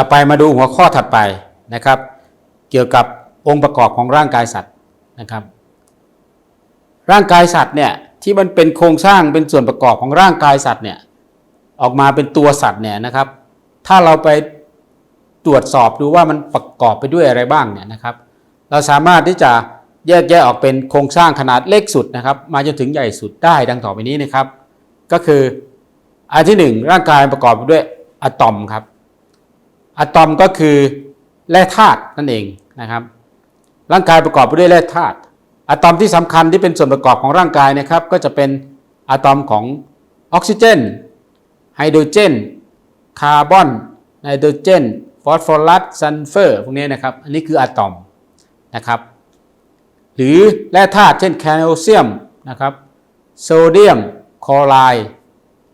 ต่อไปมาดูหัวข้อถัดไปนะครับ เกี่ยวกับองค์ประกอบของร่างกายสัตว์นะครับ ร่างกายสัตว์เนี่ยที่มันเป็นโครงสร้างเป็นส่วนประกอบของร่างกายสัตว์เนี่ยออกมาเป็นตัวสัตว์เนี่ยนะครับ ถ้าเราไปตรวจสอบดูว่ามันประกอบไปด้วยอะไรบ้างเนี่ยนะครับ เราสามารถที่จะแยกแยะออกเป็นโครงสร้างขนาดเล็กสุดนะครับ มาจนถึงใหญ่สุดได้ดังต่อไปนี้นะครับ ก็คืออันที่หนึ่งร่างกายประกอบไปด้วยอะตอมครับ อะตอมก็คือแร่ธาตุนั่นเองนะครับ ร่างกายประกอบไปด้วยแร่ธาตุอะตอมที่สำคัญที่เป็นส่วนประกอบของร่างกายนะครับ ก็จะเป็นอะตอมของออกซิเจนไฮโดรเจนคาร์บอนไนโตรเจนฟอสฟอรัสซัลเฟอร์พวกนี้นะครับ อันนี้คืออะตอมนะครับหรือแร่ธาตุเช่นแคลเซียมนะครับโซเดียมคลอไรด์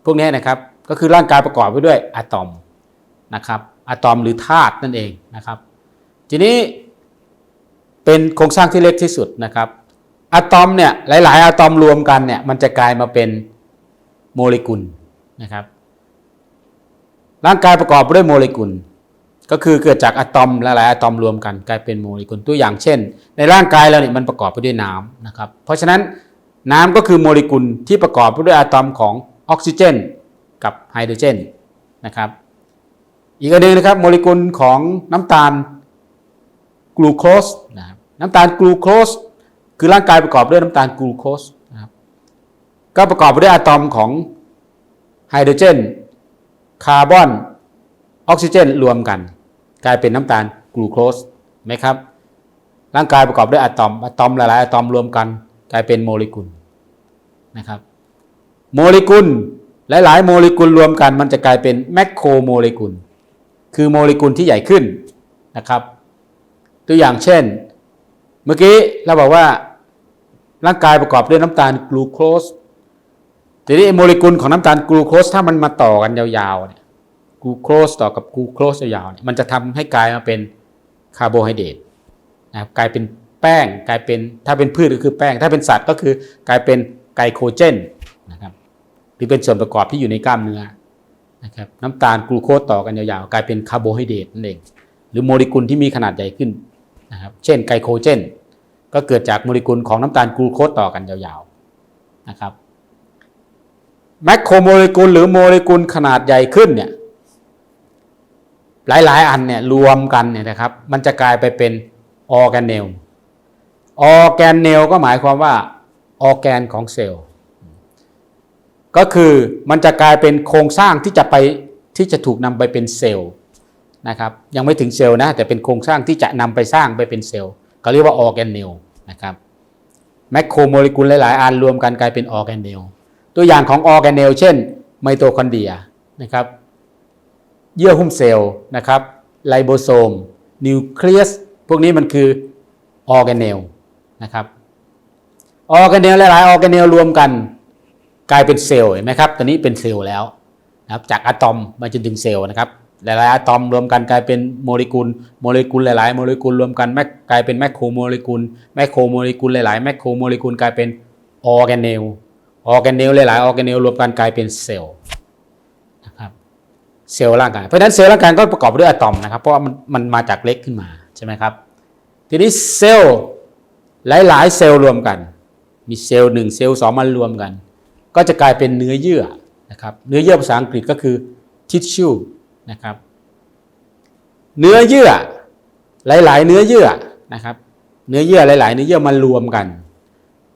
พวกนี้นะครับ ก็คือร่างกายประกอบไปด้วยอะตอมนะครับ อะตอมหรือธาตุนั่นเองนะครับ ทีนี้เป็นโครงสร้างที่เล็กที่สุดนะครับอะตอมเนี่ยหลาย ๆอะตอมรวมกันเนี่ยมันจะกลายมาเป็นโมเลกุลนะครับ ร่างกายประกอบด้วยโมเลกุล ก็คือเกิดจากอะตอมหลายๆอะตอมรวมกันกลายเป็นโมเลกุลตัวอย่างเช่น ในร่างกายเราเนี่ยมันประกอบไปด้วยน้ำนะครับ เพราะฉะนั้นน้ำก็คือโมเลกุลที่ประกอบไปด้วยอะตอมของออกซิเจน กับไฮโดรเจนนะครับ อีกอันหนึงนะครับโมเลกุลของน้ำตาลกลูโคสนะครับน้ำตาลกลูโคสคือร่างกายประกอบด้วยน้ำตาลกลูโคสนะครับก็ประกอบไปด้วยอะตอมของไฮโดรเจน คาร์บอน ออกซิเจน รวมกัน กลายเป็นน้ำตาลกลูโคสไหมครับ ร่างกายประกอบด้วยอะตอมอะตอมหลายๆอะตอมรวมกัน กลายเป็นโมเลกุลนะครับโมเลกุลหลายๆ โมเลกุลรวมกัน มันจะกลายเป็นแมคโครโมเลกุล คือโมเลกุลที่ใหญ่ขึ้นนะครับ ตัวอย่างเช่น เมื่อกี้เราบอกว่าร่างกายประกอบด้วยน้ำตาลกลูโคสทีนี้โมเลกุลของน้ำตาลกลูโคสถ้ามันมาต่อกันยาวๆเนี่ยกลูโคสต่อกับกลูโคสยาวๆเนี่ยมันจะทำให้กลายมาเป็นคาร์โบไฮเดรตนะครับกลายเป็นแป้งกลายเป็นถ้าเป็นพืชก็คือแป้ง ถ้าเป็นสัตว์ก็คือกลายเป็นไกลโคเจนนะครับหรือเป็นส่วนประกอบที่อยู่ในกล้ามเนื้อ นะครับน้ำตาลกลูโคสต่อกันยาวๆ กลายเป็นคาร์โบไฮเดรตนั่นเอง หรือโมเลกุลที่มีขนาดใหญ่ขึ้นนะครับเช่นไกลโคเจน ก็เกิดจากโมเลกุลของน้ำตาลกลูโคสต่อกันยาวๆนะครับแมคโครโมเลกุลหรือโมเลกุลขนาดใหญ่ขึ้นเนี่ยหลายๆ อันเนี่ยรวมกันเนี่ยนะครับมันจะกลายไปเป็นออร์แกเนลออร์แกเนลก็หมายความว่าออร์แกนของเซลล์ ก็คือมันจะกลายเป็นโครงสร้างที่จะไปที่จะถูกนำไปเป็นเซลล์นะครับยังไม่ถึงเซลล์นะแต่เป็นโครงสร้างที่จะนำไปสร้างไปเป็นเซลล์เขาเรียกว่าออร์แกเนลนะครับแมคโครโมเลกุลหลาย ๆ อันรวมกันกลายเป็นออร์แกเนลตัวอย่างของออร์แกเนลเช่นไมโตคอนเดรียนะครับเยื่อหุ้มเซลล์นะครับไลโบโซมนิวเคลียสพวกนี้มันคือออร์แกเนลนะครับออร์แกเนลหลายๆออร์แกเนลรวมกัน กลายเป็นเซลล์เห็นไหมครับตอนนี้เป็นเซลล์แล้วนะครับจากอะตอมมาจนถึงเซลล์นะครับหลายๆอะตอมรวมกันกลายเป็นโมเลกุลโมเลกุลหลายๆโมเลกุลรวมกันแมกลายเป็นแมคโครโมเลกุลแมคโครโมเลกุลหลายๆแมคโครโมเลกุลกลายเป็นออร์แกเนลออร์แกเนลหลายๆออร์แกเนลรวมกันกลายเป็นเซลล์นะครับเซลล์ร่างกายเพราะฉะนั้นเซลล์ร่างกายก็ประกอบด้วยอะตอมนะครับเพราะว่ามันมันมาจากเล็กขึ้นมาใช่ไหมครับทีนี้เซลล์หลายๆ เซลล์รวมกัน มีเซลล์หนึ่งเซลล์สองมารวมกัน ก็จะกลายเป็นเนื้อเยื่อนะครับเนื้อเยื่อภาษาอังกฤษก็คือ tissue นะครับเนื้อเยื่อหลาย ๆ เนื้อเยื่อนะครับเนื้อเยื่อหลาย ๆ เนื้อเยื่อมารวมกัน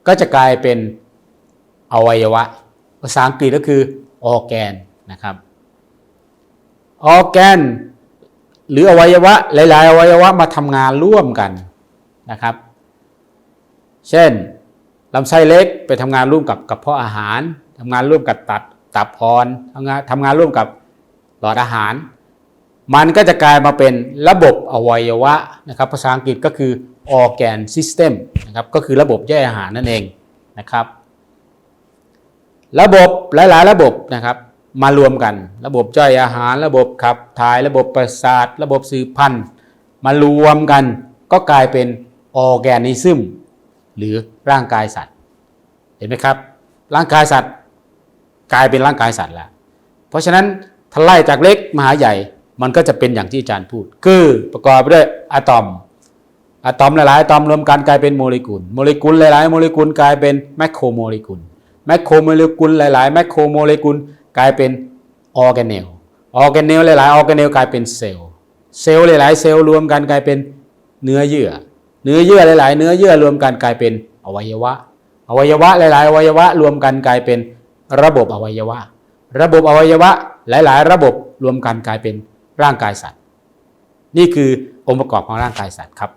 ก็จะกลายเป็นอวัยวะ ภาษาอังกฤษก็คือออแกนนะครับออแกนหรืออวัยวะหลาย ๆ อวัยวะมาทำงานร่วมกันนะครับ เช่น ลำไส้เล็กไปทำงานร่วมกับกระเพาะอาหารทำงานร่วมกับตัดตับอ่อนทำงานทำงานร่วมกับหลอดอาหาร มันก็จะกลายมาเป็นระบบอวัยวะนะครับภาษาอังกฤษก็คือ organ system นะครับก็คือระบบย่อยอาหารนั่นเองนะครับ ระบบหลายๆ ระบบนะครับมารวมกัน ระบบย่อยอาหาร ระบบขับถ่ายระบบประสาท ระบบสืบพันธุ์มารวมกันก็กลายเป็นออร์แกนิซึม หรือร่างกายสัตว์ เห็นไหมครับ ร่างกายสัตว์กลายเป็นร่างกายสัตว์แล้ว เพราะฉะนั้นถ้าไล่จากเล็กมาหาใหญ่มันก็จะเป็นอย่างที่อาจารย์พูด คือประกอบด้วยอะตอมอะตอมหลายๆอะตอมรวมกันกลายเป็นโมเลกุล โมเลกุลหลายๆโมเลกุลกลายเป็นแมคโครโมเลกุล แมคโครโมเลกุลหลายๆแมคโครโมเลกุลกลายเป็นออร์แกเนล ออร์แกเนลหลายๆออร์แกเนลกลายเป็นเซลล์ เซลล์หลายๆเซลล์รวมกันกลายเป็นเนื้อเยื่อ เนื้อเยื่อหลายๆ เนื้อเยื่อรวมกันกลายเป็นอวัยวะ อวัยวะหลาย ๆ อวัยวะรวมกันกลายเป็นระบบอวัยวะ ระบบอวัยวะหลาย ๆ ระบบรวมกันกลายเป็นร่างกายสัตว์ นี่คือองค์ประกอบของร่างกายสัตว์ครับ